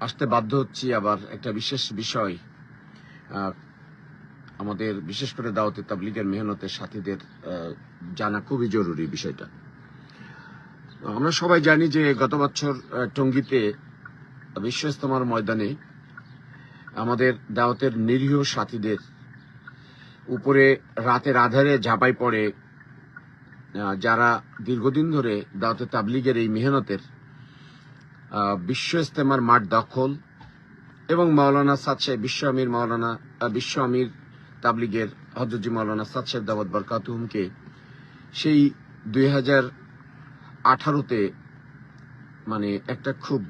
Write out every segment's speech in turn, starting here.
আসতে বাধ্য হচ্ছি আবার একটা বিশেষ বিষয় আমাদের বিশেষ করে দাওয়াতে তাবলিগের মেহনতের সাথীদের জানা খুবই জরুরি বিষয়টা। আমরা সবাই জানি যে গত বছর টঙ্গীতে বিশ্ব ইস্তেমার ময়দানে আমাদের দাওয়াতের নিরীহ সাথীদের উপরে রাতের আধারে ঝাঁপাই পড়ে যারা দীর্ঘদিন ধরে দাওয়াতে তাবলিগের এই মেহনতের বিশ্ব ইস্তেমার মাঠ দখল এবং মাওলানা সাদ সাহেব, বিশ্ব আমির মাওলানা বিশ্ব আমির তাবলিগের হজরজি মাওলানা সাদ সাহেব দাওয়াত বরকাতুহমকে সেই দুই হাজার আঠারোতে মানে একটা খুব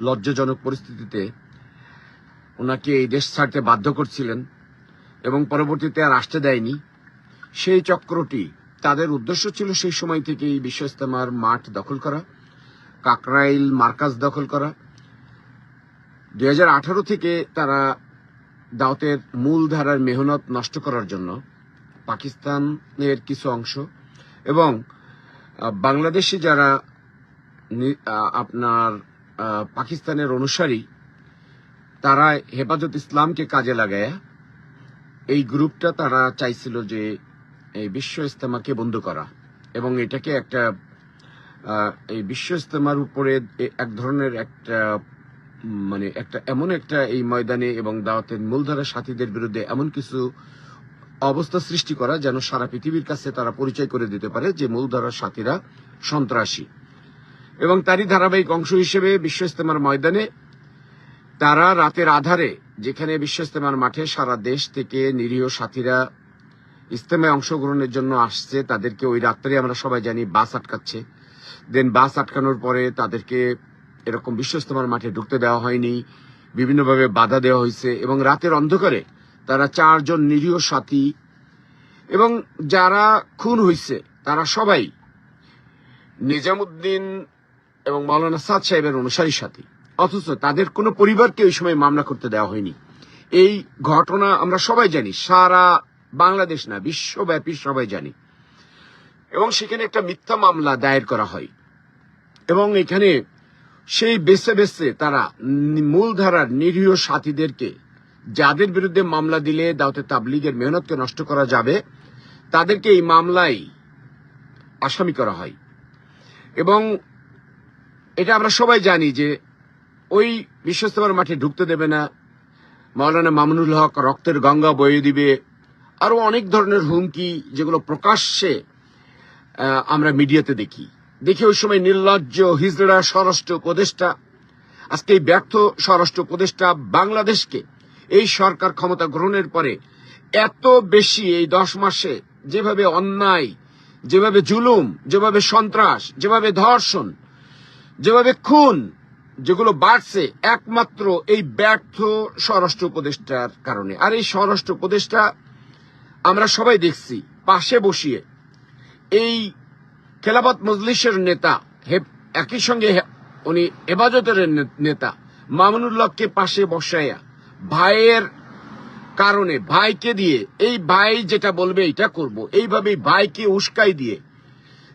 লজ্জাজনক পরিস্থিতিতে ওনাকে এই দেশ ছাড়তে বাধ্য করছিলেন এবং পরবর্তীতে আর আসতে দেয়নি। সেই চক্রটি তাদের উদ্দেশ্য ছিল সেই সময় থেকেই বিশ্ব ইস্তেমার মাঠ দখল করা। কাকরাইল মার্কাজ দখল করা। দুই হাজার আঠারো থেকে তারা দাওতের মূল ধারার মেহনত নষ্ট করার জন্য পাকিস্তানের কিছু অংশ এবং বাংলাদেশে যারা আপনার পাকিস্তানের অনুসারী, তারা হেফাজত ইসলামকে কাজে লাগায় এই গ্রুপটা তারা চাইছিল যে এই বিশ্ব ইস্তেমাকে বন্ধ করা এবং এটাকে একটা এই বিশ্ব ইস্তেমার উপরে এক ধরনের একটা মানে একটা এমন একটা এই ময়দানে এবং দাওয়াতের মূলধারা সাথীদের বিরুদ্ধে এমন কিছু অবস্থা সৃষ্টি করা যেন সারা পৃথিবীর কাছে তারা পরিচয় করে দিতে পারে যে মূলধারার সাথীরা সন্ত্রাসী। এবং তারই ধারাবাহিক অংশ হিসেবে বিশ্ব ইস্তেমার ময়দানে তারা রাতের আধারে, যেখানে বিশ্ব ইস্তেমার মাঠে সারা দেশ থেকে নিরীহ সাথীরা ইস্তেমায় অংশগ্রহণের জন্য আসছে, তাদেরকে ওই রাত্রে আমরা সবাই জানি বাস আটকাচ্ছে। দেন বাস আটকানোর পরে তাদেরকে এরকম বিশ্বস্তমার মাঠে ঢুকতে দেওয়া হয়নি। বিভিন্নভাবে বাধা দেওয়া হয়েছে এবং রাতের অন্ধকারে তারা চারজন নিরীহ সাথী এবং যারা খুন হয়েছে, তারা সবাই নিজামুদ্দিন এবং মাওলানা সাদ সাহেবের অনুসারী সাথী। অথচ তাদের কোনো পরিবারকে ওই সময় মামলা করতে দেওয়া হয়নি। এই ঘটনা আমরা সবাই জানি, সারা বাংলাদেশ না, বিশ্বব্যাপী সবাই জানি। এবং সেখানে একটা মিথ্যা মামলা দায়ের করা হয়। এবং এখানে সেই বেছে বেছে তারা মূলধারার নিরীহ সাথীদেরকে, যাদের বিরুদ্ধে মামলা দিলে দাওতে তাবলিগের মেহনতকে নষ্ট করা যাবে, তাদেরকে এই মামলায় আসামি করা হয়। এবং এটা আমরা সবাই জানি যে ওই বিশ্বস্তবার মাঠে ঢুকতে দেবে না। মাওলানা মামুনুল হক রক্তের গঙ্গা বয়ে দিবে। আরও অনেক ধরনের হুমকি যেগুলো প্রকাশ্যে আমরা মিডিয়াতে দেখি। দেখি ওই সময় নির্লজ্জ হিজড়া স্বরাষ্ট্র উপদেষ্টা, আজকে এই ব্যর্থ স্বরাষ্ট্র উপদেষ্টা বাংলাদেশকে এই সরকার ক্ষমতা গ্রহণের পরে এত বেশি এই দশ মাসে যেভাবে অন্যায়, যেভাবে জুলুম, যেভাবে সন্ত্রাস, যেভাবে ধর্ষণ, যেভাবে খুন, যেগুলো বাড়ছে একমাত্র এই ব্যর্থ স্বরাষ্ট্র উপদেষ্টার কারণে। আর এই স্বরাষ্ট্র উপদেষ্টা আমরা সবাই দেখছি, পাশে বসিয়ে এই খেলাফত মজলিসের নেতা একই সঙ্গে উনি এবাজতের নেতা মামুনুল্লাহকে পাশে বসাইয়া ভাইয়ের কারণে, ভাইকে দিয়ে, এই ভাই যেটা বলবে এটা করব এইভাবে ভাইকে উস্কাই দিয়ে,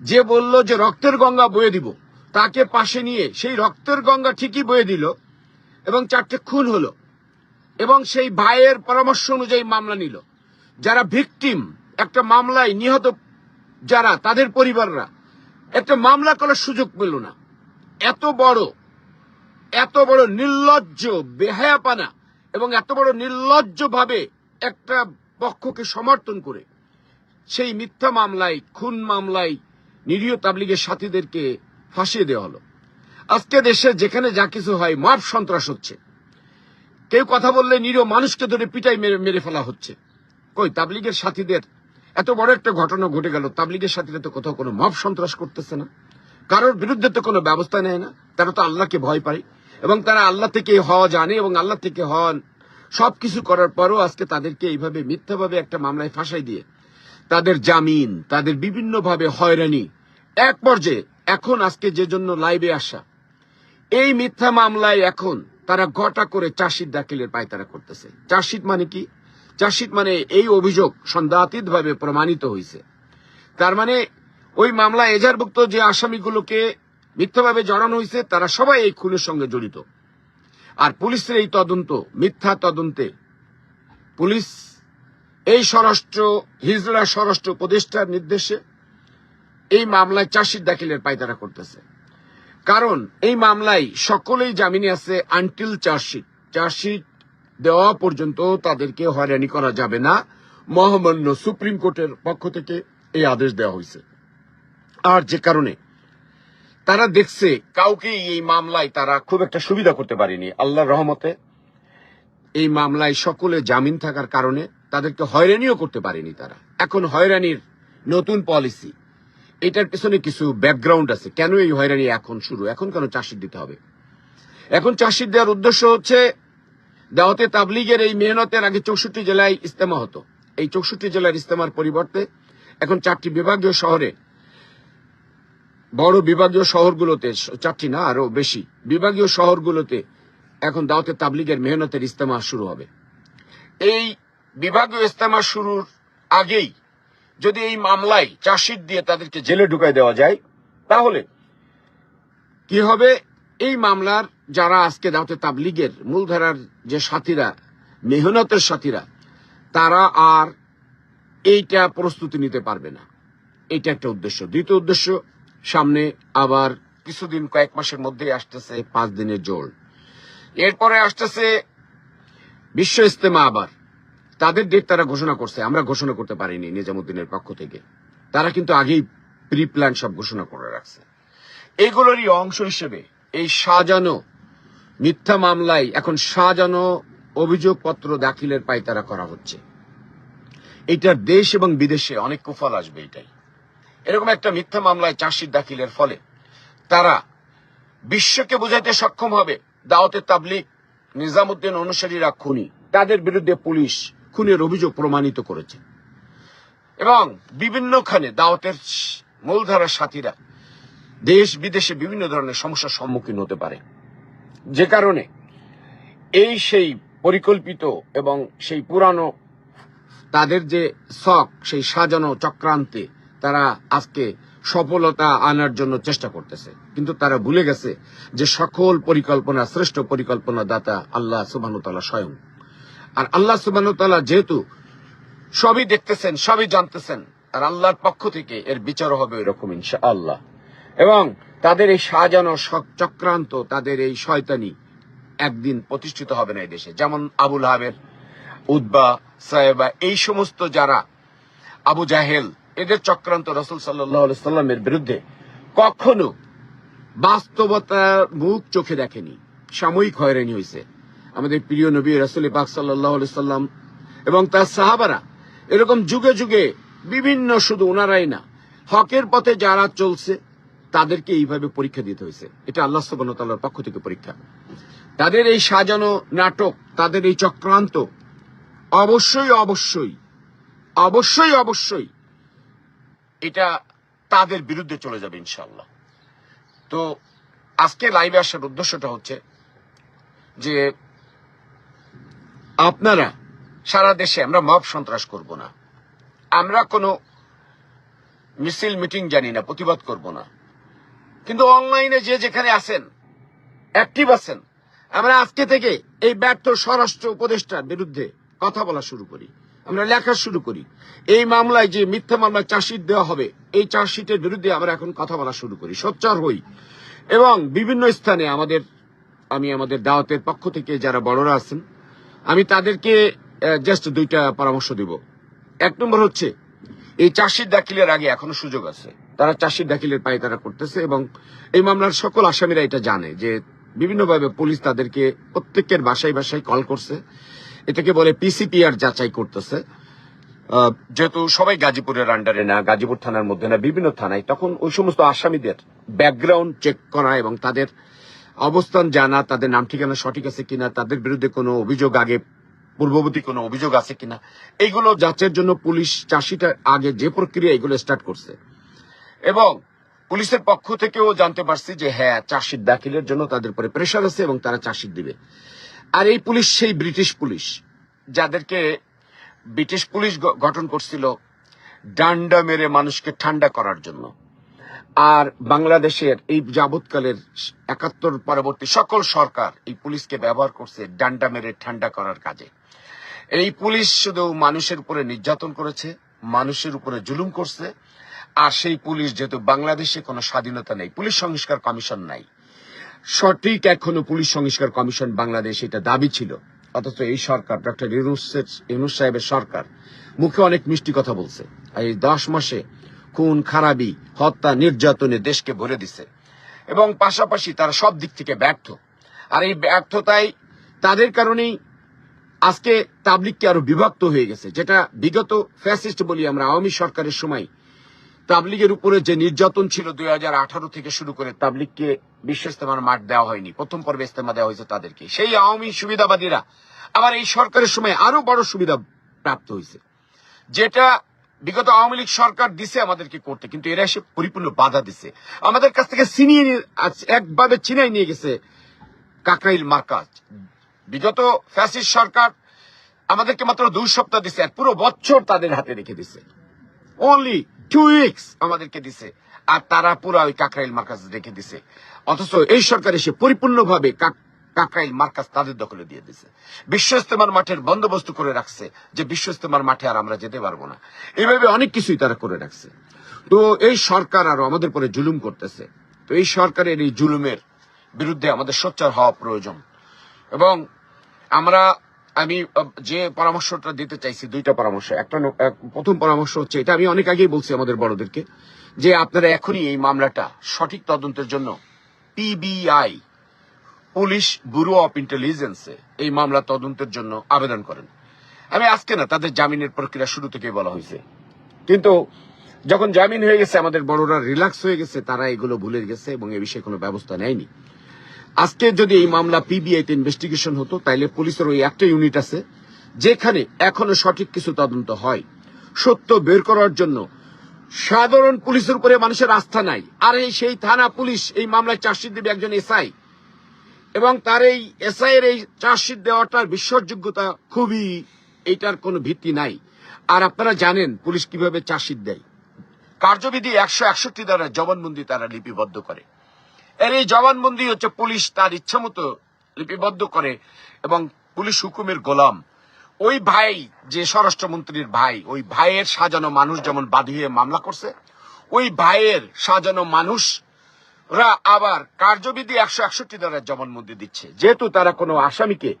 যে বলল যে রক্তের গঙ্গা বয়ে দিব, তাকে পাশে নিয়ে, সেই রক্তের গঙ্গা ঠিকই বয়ে দিল, এবং চারটে খুন হলো, এবং সেই ভাইয়ের পরামর্শ অনুযায়ী মামলা নিল, যারা ভিকটিম, একটা মামলায় নিহত যারা, তাদের পরিবাররা। একটা মামলা করার সুযোগ পেল না। এত বড় এত বড় নির্লজ্জ বেহায়াপানা এবং এত বড় নির্লজ্জ ভাবে একটা পক্ষকে সমর্থন করে সেই মিথ্যা মামলায়, খুন মামলায় নিরীহ তাবলিগের সাথীদেরকে ফাঁসিয়ে দেওয়া হলো। আজকে দেশে যেখানে যা কিছু হয়, মাপ সন্ত্রাস হচ্ছে। কেউ কথা বললে নিরীহ মানুষকে ধরে পিটাই মেরে মেরে ফেলা হচ্ছে। কই, তাবলিগের সাথীদের এত বড় একটা ঘটনা ঘটে গেল, তাবলিগের সাথীরা তো কোথাও কোনো মব সন্ত্রাস করতেছে না। কারোর বিরুদ্ধে তো কোনো ব্যবস্থা নেয় না। তারা তো আল্লাহকে ভয় পায়। এবং তারা আল্লাহ থেকে হওয়া জানে এবং আল্লাহ থেকে হওয়া সবকিছু করার পরও আজকে তাদেরকে এইভাবে মিথ্যাভাবে একটা মামলায় ফাঁসাই দিয়ে তাদের জামিন, তাদের বিভিন্নভাবে হয়রানি, এক পর্যায়ে এখন আজকে যে জন্য লাইভে আসা, এই মিথ্যা মামলায় এখন তারা ঘটা করে চার্জশিট দাখিলের পায়তারা করতেছে। চার্জশিট মানে কি? চার্জশিট মানে এই অভিযোগ সন্দেহাতীত ভাবে প্রমাণিত হয়েছে তার মানে ওই মামলা এজারভুক্ত যে আসামিগুলোকে মিথ্যাভাবে জড়ানো হয়েছে তারা সবাই এই খুনের সঙ্গে জড়িত। আর পুলিশের এই তদন্ত, মিথ্যা তদন্তে পুলিশ এই স্বরাষ্ট্র হিজড়া স্বরাষ্ট্র উপদেষ্টার নির্দেশে এই মামলায় চাষির দাখিলের পায়তারা করতেছে। কারণ এই মামলায় সকলেই জামিনে আছে আনটিল চার্জশিট। চার্জশিট দেওয়া পর্যন্ত তাদেরকে হয়রানি করা যাবে না। মহামান্য সুপ্রিম কোর্টের পক্ষ থেকে এই আদেশ দেওয়া হয়েছে। আর যে কারণে তারা দেখছে কাউকে এই মামলায় তারা খুব একটা সুবিধা করতে পারেনি। আল্লাহর রহমতে এই মামলায় সকলে জামিন থাকার কারণে তাদেরকে হয়রানিও করতে পারেনি তারা। এখন হয়রানির নতুন পলিসি। এটার পেছনে কিছু ব্যাকগ্রাউন্ড আছে। কেন এই হয়রানি এখন শুরু? এখন কেন চাষির দিতে হবে? এখন চাষির দেওয়ার উদ্দেশ্য হচ্ছে দাওয়াতে তাবলিগের এই মেহনতের আগে চৌষট্টি জেলায় ইস্তেমা হতো। এই চৌষট্টি জেলার ইস্তেমার পরিবর্তে এখন চারটি বিভাগীয় শহরে, বড় বিভাগীয় শহরগুলোতে, চারটি না আরও বেশি বিভাগীয় শহরগুলোতে এখন দাওয়াতে তাবলিগের মেহনতের ইস্তেমা শুরু হবে। এই বিভাগীয় ইস্তেমা শুরুর আগেই যদি এই মামলায় চার্জশিট দিয়ে তাদেরকে জেলে ঢুকাই দেওয়া যায়, তাহলে কি হবে? এই মামলার যারা আজকে দাওতে তাবলিগের মূলধারার যে সাথীরা, মেহনতের সাথীরা, তারা আর এইটা প্রস্তুতি নিতে পারবে না। এটা একটা উদ্দেশ্য। দ্বিতীয় উদ্দেশ্য, সামনে আবার কিছুদিন, কয়েক মাসের মধ্যেই আসতেছে পাঁচ দিনের জোর এরপরে আসতেছে বিশ্ব ইস্তেমা আবার। তাদের ডেট তারা ঘোষণা করছে। আমরা ঘোষণা করতে পারিনি নিজামুদ্দিনের পক্ষ থেকে। তারা কিন্তু আগেই প্রি প্ল্যান সব ঘোষণা করে রাখছে। এগুলোরই অংশ হিসেবে এই সাজানো মিথ্যা মামলায় এখন সাজানো অভিযোগপত্র দাখিলের পায়তারা করা হচ্ছে। এটার দেশ এবং বিদেশে অনেক কুফল আসবে এটাই। এরকম একটা মিথ্যা মামলায় চাষির দাখিলের ফলে তারা বিশ্বকে বোঝাইতে সক্ষম হবে দাওয়াতে তাবলিক নিজামুদ্দিন অনুসারীরা খুনি, তাদের বিরুদ্ধে পুলিশ খুনের অভিযোগ প্রমাণিত করেছে। এবং বিভিন্নখানে দাওয়াতের মূলধারার সাথীরা দেশ বিদেশে বিভিন্ন ধরনের সমস্যার সম্মুখীন হতে পারে। যে কারণে এই সেই পরিকল্পিত এবং সেই পুরানো, তাদের যে শখ, সেই সাজানো চক্রান্তে তারা আজকে সফলতা আনার জন্য চেষ্টা করতেছে। কিন্তু তারা ভুলে গেছে যে সকল পরিকল্পনা, শ্রেষ্ঠ পরিকল্পনা দাতা আল্লাহ সুবাহতাল্লাহ স্বয়ং। আর আল্লাহ সুবাহতাল্লাহ যেহেতু সবই দেখতেছেন, সবই জানতেছেন, আর আল্লাহর পক্ষ থেকে এর বিচার হবে এরকম ইনশা আল্লাহ এবং তাদের এই সাজানো চক্রান্ত, তাদের এই শয়তানি একদিন প্রতিষ্ঠিত হবে না এই দেশে। যেমন আবুল হাবের উদ্বা সাহেবা এই সমস্ত যারা আবু জাহেল, এদের চক্রান্ত রসুল সাল্লামের বিরুদ্ধে কখনো বাস্তবতার মুখ চোখে দেখেনি। সাময়িক হয়রানি হয়েছে। আমাদের প্রিয় নবী রসুল পাক সাল্লাহ সাল্লাম এবং তার সাহাবারা এরকম যুগে যুগে বিভিন্ন, শুধু ওনারাই না, হকের পথে যারা চলছে তাদেরকে এইভাবে পরীক্ষা দিতে হয়েছে। এটা আল্লাহ সুবাহতাল্লাহর পক্ষ থেকে পরীক্ষা। তাদের এই সাজানো নাটক, তাদের এই চক্রান্ত, অবশ্যই অবশ্যই অবশ্যই অবশ্যই এটা তাদের বিরুদ্ধে চলে যাবে ইনশাল্লাহ তো আজকে লাইভে আসার উদ্দেশ্যটা হচ্ছে যে আপনারা সারা দেশে আমরা মব সন্ত্রাস করব না। আমরা কোনো মিছিল মিটিং জানি না, প্রতিবাদ করব না। কিন্তু অনলাইনে যে যেখানে আছেন অ্যাক্টিভ আছেন, আমরা আজকে থেকে এই ব্যর্থ স্বরাষ্ট্র উপদেষ্টার বিরুদ্ধে কথা বলা শুরু করি। আমরা লেখা শুরু করি। এই মামলায় যে মিথ্যা মামলায় চার্জশিট দেওয়া হবে, এই চার্জশিটের বিরুদ্ধে আমরা এখন কথা বলা শুরু করি, সোচ্চার হই। এবং বিভিন্ন স্থানে আমাদের, আমি আমাদের দাওয়াতের পক্ষ থেকে যারা বড়রা আছেন, আমি তাদেরকে জাস্ট দুইটা পরামর্শ দিব। এক নম্বর হচ্ছে, এই চাষির দাখিলের আগে এখনও সুযোগ আছে। তারা চাষির দাখিলের পায়ে তারা করতেছে এবং এই মামলার সকল আসামিরা এটা জানে যে বিভিন্নভাবে পুলিশ তাদেরকে প্রত্যেকের বাসায় বাসায় কল করছে। এটাকে বলে পিসিপিআর যাচাই করতেছে। যেহেতু সবাই গাজীপুরের আন্ডারে না, গাজীপুর থানার মধ্যে না, বিভিন্ন থানায়, তখন ওই সমস্ত আসামিদের ব্যাকগ্রাউন্ড চেক করা এবং তাদের অবস্থান জানা, তাদের নাম ঠিকানা সঠিক আছে কিনা, তাদের বিরুদ্ধে কোনো অভিযোগ আগে, পূর্ববর্তী কোনো অভিযোগ আছে কিনা, এইগুলো যাচের জন্য পুলিশ চাষিটা আগে যে প্রক্রিয়া এগুলো স্টার্ট করছে। এবং পুলিশের পক্ষ থেকেও জানতে পারছি যে হ্যাঁ চাষির দাখিলের জন্য তাদের উপরে প্রেশার আছে এবং তারা চাষির দিবে। আর এই পুলিশ সেই ব্রিটিশ পুলিশ, যাদেরকে ব্রিটিশ পুলিশ গঠন করছিল ডান্ডা মেরে মানুষকে ঠান্ডা করার জন্য। আর বাংলাদেশের এই যাবৎকালের একাত্তর পরবর্তী সকল সরকার এই পুলিশকে ব্যবহার করছে ডান্ডা মেরে ঠান্ডা করার কাজে। এই পুলিশ শুধু মানুষের উপরে নির্যাতন করেছে, মানুষের উপরে জুলুম করছে আর সেই পুলিশ যেহেতু বাংলাদেশে কোনো স্বাধীনতা নেই, পুলিশ সংস্কার কমিশন নাই। সঠিক এখনও পুলিশ সংস্কার কমিশন বাংলাদেশ এটা দাবি ছিল। অথচ এই সরকার ডক্টর ইউনুস সাহেবের সরকার মুখে অনেক মিষ্টি কথা বলছে। আর এই দশ মাসে খুন, খারাপি, হত্যা, নির্যাতনে দেশকে ভরে দিছে। এবং পাশাপাশি তারা সব দিক থেকে ব্যর্থ। আর এই ব্যর্থতায় তাদের কারণেই আজকে তাবলিগকে আরও বিভক্ত হয়ে গেছে, যেটা বিগত ফ্যাসিস্ট বলি আমরা আওয়ামী সরকারের সময় তাবলিগের উপরে যে নির্যাতন ছিল দুই থেকে শুরু করে তাবলিগকে বিশ্ব ইস্তেমার মাঠ দেওয়া হয়নি। প্রথম পর্বে ইস্তেমা দেওয়া হয়েছে তাদেরকে। সেই আওয়ামী সুবিধাবাদীরা আবার এই সরকারের সময় আরও বড় সুবিধা প্রাপ্ত হয়েছে। যেটা বিগত আওয়ামী লীগ সরকার দিছে আমাদেরকে করতে, কিন্তু এরা এসে পরিপূর্ণ বাধা দিছে। আমাদের কাছ থেকে ছিনিয়ে নিয়ে আজ- একভাবে ছিনাই নিয়ে গেছে কাকরাইল মার্কাজ। বিগত ফ্যাসিস্ট সরকার আমাদেরকে মাত্র দুই সপ্তাহ দিছে পুরো বছর তাদের হাতে রেখে দিছে। টু উইকস আমাদেরকে দিছে। আর তারা পুরো ওই কাকরাইল মার্কাজ রেখে দিছে। অথচ এই সরকার এসে পরিপূর্ণভাবে কাক- কাকরাইল মার্কাজ তাদের দখলে দিয়ে দিছে। বিশ্ব ইস্তেমার মাঠের বন্দোবস্ত করে রাখছে যে বিশ্ব ইস্তেমার মাঠে আর আমরা যেতে পারব না। এইভাবে অনেক কিছুই তারা করে রাখছে। তো এই সরকার আরও আমাদের পরে জুলুম করতেছে। তো এই সরকারের এই জুলুমের বিরুদ্ধে আমাদের সোচ্চার হওয়া প্রয়োজন। এবং আমরা আমি যে পরামর্শটা দিতে চাইছি, দুইটা পরামর্শ। একটা প্রথম পরামর্শ হচ্ছে এটা আমি অনেক আগেই বলছি আমাদের বড়দেরকে, যে আপনারা এখনই এই মামলাটা সঠিক তদন্তের জন্য পিবিআই পুলিশ ব্যুরো অফ ইন্টেলিজেন্সে এই মামলা তদন্তের জন্য আবেদন করেন। আমি আজকে না, তাদের জামিনের প্রক্রিয়া শুরু থেকেই বলা হয়েছে। কিন্তু যখন জামিন হয়ে গেছে, আমাদের বড়রা রিল্যাক্স হয়ে গেছে, তারা এগুলো ভুলে গেছে এবং এ বিষয়ে কোনো ব্যবস্থা নেয়নি। আজকে যদি এই মামলা পিবিআই তে ইনভেস্টিগেশন হতো, তাইলে পুলিশের ওই একটা ইউনিট আছে, যেখানে এখনও সঠিক কিছু তদন্ত হয়। সত্য বের করার জন্য সাধারণ পুলিশের উপরে মানুষের আস্থা নাই। আর এই সেই থানা পুলিশ এই মামলায় চার্জশিট দেবে একজন এসআই এবং তার এই এসআই এর এই চার্জশিট দেওয়াটার বিশ্বাসযোগ্যতা খুবই এটার কোনো ভিত্তি নাই। আর আপনারা জানেন পুলিশ কীভাবে চার্জশিট দেয়। কার্যবিধি একশো একষট্টি দ্বারা জবানবন্দি তারা লিপিবদ্ধ করে। এর এই জবানবন্দি হচ্ছে পুলিশ তার ইচ্ছা মতো লিপিবদ্ধ করে এবং পুলিশ হুকুমের গোলাম। ওই ভাই, যে স্বরাষ্ট্রমন্ত্রীর ভাই, ওই ভাইয়ের সাজানো মানুষ যেমন বাদী হয়ে মামলা করছে, ওই ভাইয়ের সাজানো মানুষরা আবার কার্যবিধি একশো একষট্টি দ্বারা জবানবন্দি দিচ্ছে। যেহেতু তারা কোনো আসামিকে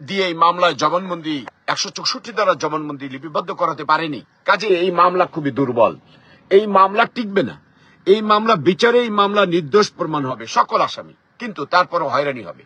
দিয়ে এই মামলায় জবানবন্দি, একশো চৌষট্টি দ্বারা জবানবন্দি লিপিবদ্ধ করাতে পারেনি। কাজে এই মামলা খুবই দুর্বল। এই মামলা টিকবে না। এই মামলা বিচারে এই মামলা নির্দোষ প্রমাণ হবে, সকল আসামি। কিন্তু তারপরও হয়রানি হবে।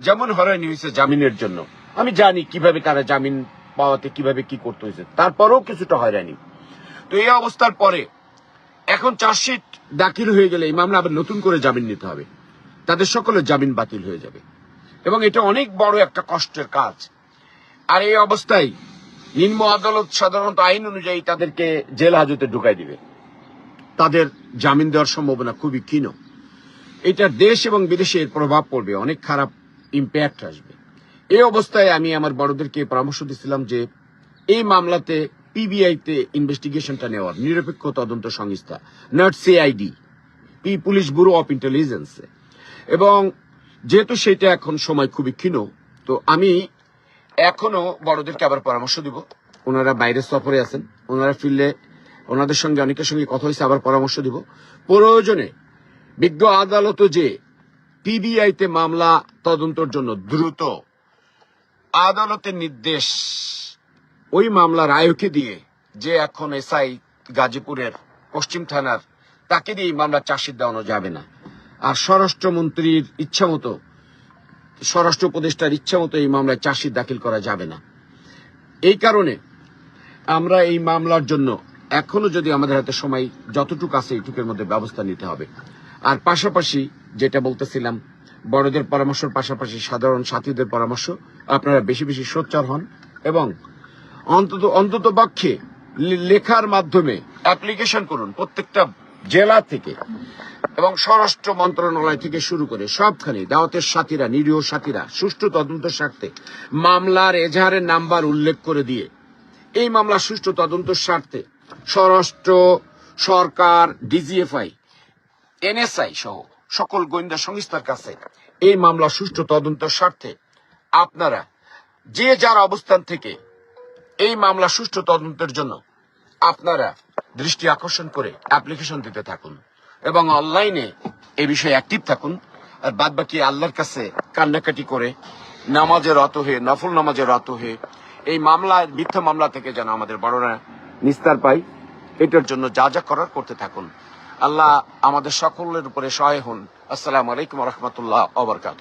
যেমন হয়রানি হয়েছে জামিনের জন্য। আমি জানি কীভাবে তারা জামিন পাওয়াতে কীভাবে কি করতে হয়েছে। তারপরেও কিছুটা হয়রানি। তো এই অবস্থার পরে এখন চার্জশিট দাখিল হয়ে গেলে এই মামলা আবার নতুন করে জামিন নিতে হবে। তাদের সকলের জামিন বাতিল হয়ে যাবে। এবং এটা অনেক বড় একটা কষ্টের কাজ। আর এই অবস্থায় নিম্ন আদালত সাধারণত আইন অনুযায়ী তাদেরকে জেল হাজতে ঢুকাই দিবে। তাদের জামিন দেওয়ার সম্ভাবনা খুবই ক্ষীণ। এটা দেশ এবং বিদেশে এর প্রভাব পড়বে, অনেক খারাপ ইম্প্যাক্ট আসবে। এই অবস্থায় আমি আমার বড়দেরকে পরামর্শ দিচ্ছিলাম যে, এই মামলাতে পিবিআইতে ইনভেস্টিগেশনটা নেওয়ার নিরপেক্ষ তদন্ত সংস্থা not CID P police bureau of intelligence এবং যেহেতু সেটা এখন সময় খুবই ক্ষীণ, তো আমি এখনও বড়দেরকে আবার পরামর্শ দিব। ওনারা বাইরে সফরে আছেন, ওনারা ফিরলে ওনাদের সঙ্গে, অনেকের সঙ্গে কথা হয়েছে, আবার পরামর্শ দিব। প্রয়োজনে বিজ্ঞ আদালত যে পিবিআই তে মামলা তদন্তর জন্য দ্রুত আদালতের নির্দেশ, ওই মামলার আয়কে দিয়ে যে এখন এসআই গাজীপুরের পশ্চিম থানার, তাকে দিয়ে এই মামলা চাষির দেওয়ানো যাবে না। আর স্বরাষ্ট্রমন্ত্রীর ইচ্ছা মতো, স্বরাষ্ট্র উপদেষ্টার ইচ্ছা মতো এই মামলায় চাষির দাখিল করা যাবে না। এই কারণে আমরা এই মামলার জন্য এখনও যদি আমাদের হাতে সময় যতটুকু আছে, এইটুকের মধ্যে ব্যবস্থা নিতে হবে। আর পাশাপাশি যেটা বলতেছিলাম, বড়দের পরামর্শের পাশাপাশি সাধারণ সাথীদের পরামর্শ, আপনারা বেশি বেশি সোচ্চার হন এবং অন্তত অন্তত পক্ষে লেখার মাধ্যমে অ্যাপ্লিকেশন করুন প্রত্যেকটা জেলা থেকে এবং স্বরাষ্ট্র মন্ত্রণালয় থেকে শুরু করে সবখানে দাওয়াতের সাথীরা, নিরীহ সাথীরা, সুষ্ঠু তদন্তের স্বার্থে মামলার এজাহারের নাম্বার উল্লেখ করে দিয়ে এই মামলা সুষ্ঠু তদন্তের স্বার্থে স্বরাষ্ট্র, সরকার, ডিজিএফআই, এনএসআই সহ সকল গোয়েন্দা সংস্থার কাছে এই মামলা সুষ্ঠু তদন্তের স্বার্থে আপনারা যে যার অবস্থান থেকে এই মামলা সুষ্ঠু তদন্তের জন্য আপনারা দৃষ্টি আকর্ষণ করে অ্যাপ্লিকেশন দিতে থাকুন এবং অনলাইনে এ বিষয়ে অ্যাক্টিভ থাকুন। আর বাদ বাকি আল্লাহর কাছে কান্নাকাটি করে নামাজে রত হয়ে, নফল নামাজে রত হয়ে এই মামলা মিথ্যা মামলা থেকে যেন আমাদের বড়রা নিস্তার পাই। এটার জন্য যা যা করার করতে থাকুন। আল্লাহ আমাদের সকলের উপরে সহায় হন। আসসালামু আলাইকুম রহমতুল্লাহ অবরকাত